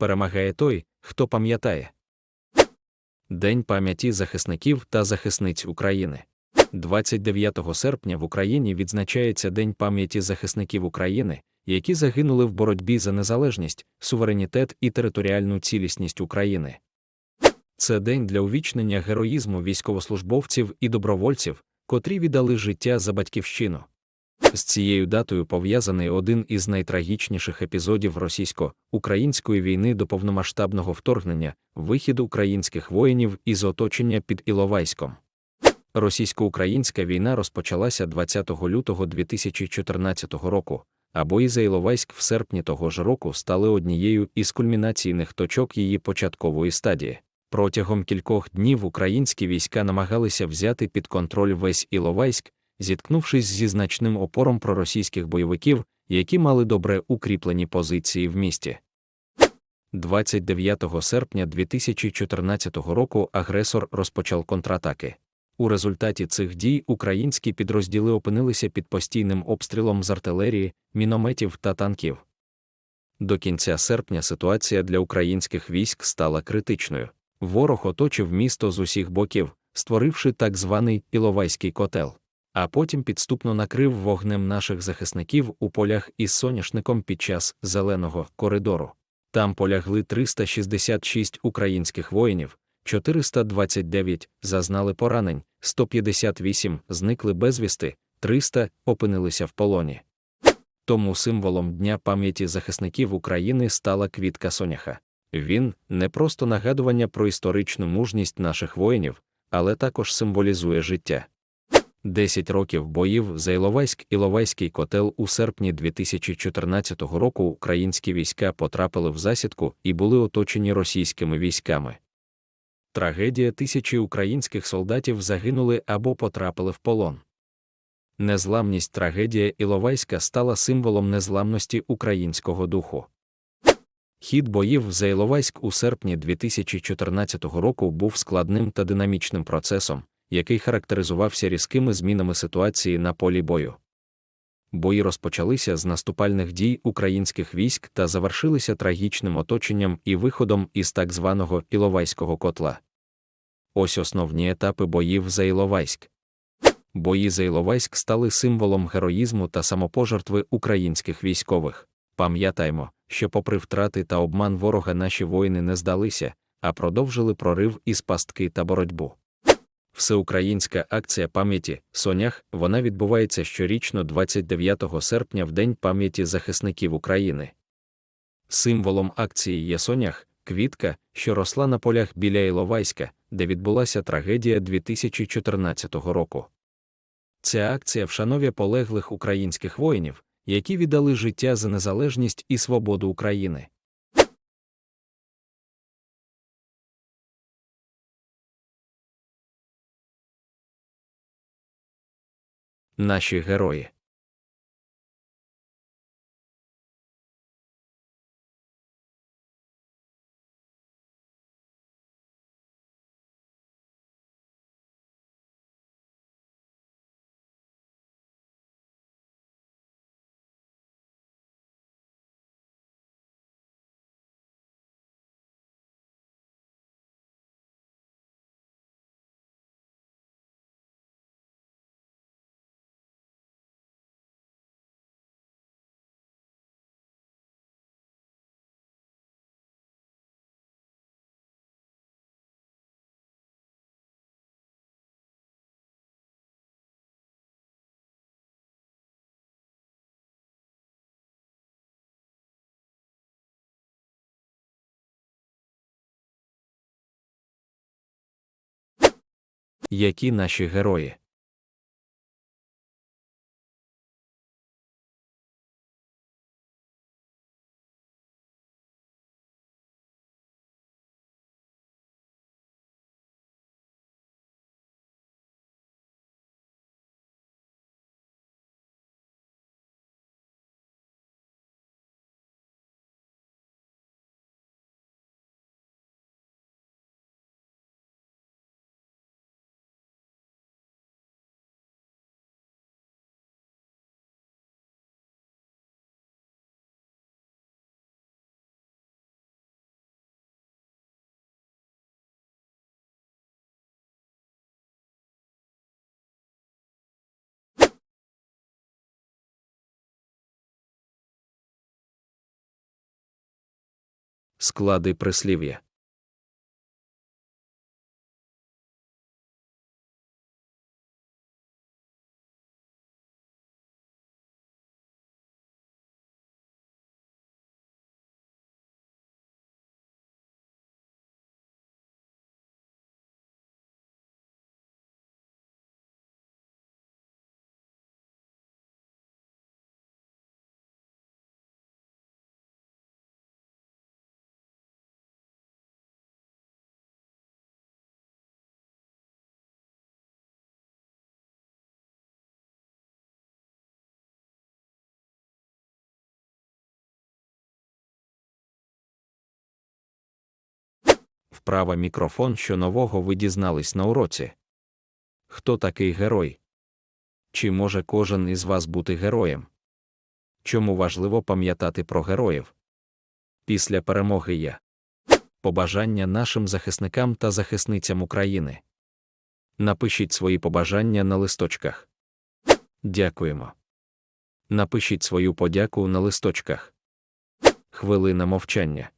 перемагає той, хто пам'ятає. День пам'яті захисників та захисниць України. 29 серпня в Україні відзначається День пам'яті захисників України, які загинули в боротьбі за незалежність, суверенітет і територіальну цілісність України. Це день для увічнення героїзму військовослужбовців і добровольців, котрі віддали життя за батьківщину. З цією датою пов'язаний один із найтрагічніших епізодів російсько-української війни до повномасштабного вторгнення вихід українських воїнів із оточення під Іловайськом. Російсько-українська війна розпочалася 20 лютого 2014 року, а бої за Іловайськ в серпні того ж року стали однією із кульмінаційних точок її початкової стадії. Протягом кількох днів українські війська намагалися взяти під контроль весь Іловайськ, зіткнувшись зі значним опором проросійських бойовиків, які мали добре укріплені позиції в місті. 29 серпня 2014 року агресор розпочав контратаки. У результаті цих дій українські підрозділи опинилися під постійним обстрілом з артилерії, мінометів та танків. До кінця серпня ситуація для українських військ стала критичною. Ворог оточив місто з усіх боків, створивши так званий Іловайський котел, а потім підступно накрив вогнем наших захисників у полях із соняшником під час зеленого коридору. Там полягли 366 українських воїнів, 429 зазнали поранень, 158 зникли безвісти, 300 опинилися в полоні. Тому символом Дня пам'яті захисників України стала квітка соняха. Він не просто нагадування про історичну мужність наших воїнів, але також символізує життя. Десять років боїв за Іловайськ Іловайський котел у серпні 2014 року українські війська потрапили в засідку і були оточені російськими військами. Трагедія тисячі українських солдатів загинули або потрапили в полон. Незламність трагедія Іловайська стала символом незламності українського духу. Хід боїв за Іловайськ у серпні 2014 року був складним та динамічним процесом, який характеризувався різкими змінами ситуації на полі бою. Бої розпочалися з наступальних дій українських військ та завершилися трагічним оточенням і виходом із так званого Іловайського котла. Ось основні етапи боїв за Іловайськ. Бої за Іловайськ стали символом героїзму та самопожертви українських військових. Пам'ятаймо, що, попри втрати та обман ворога, наші воїни не здалися, а продовжили прорив із пастки та боротьбу. Всеукраїнська акція пам'яті Сонях вона відбувається щорічно 29 серпня в День пам'яті захисників України. Символом акції є Сонях, квітка, що росла на полях біля Іловайська, де відбулася трагедія 2014 року. Ця акція вшановує полеглих українських воїнів, які віддали життя за незалежність і свободу України. Наші герої Які наші герої? Склади прислів'я. Вправа мікрофон, що нового ви дізнались на уроці. Хто такий герой? Чи може кожен із вас бути героєм? Чому важливо пам'ятати про героїв? Після перемоги я. Побажання нашим захисникам та захисницям України. Напишіть свої побажання на листочках. Дякуємо. Напишіть свою подяку на листочках. Хвилина мовчання.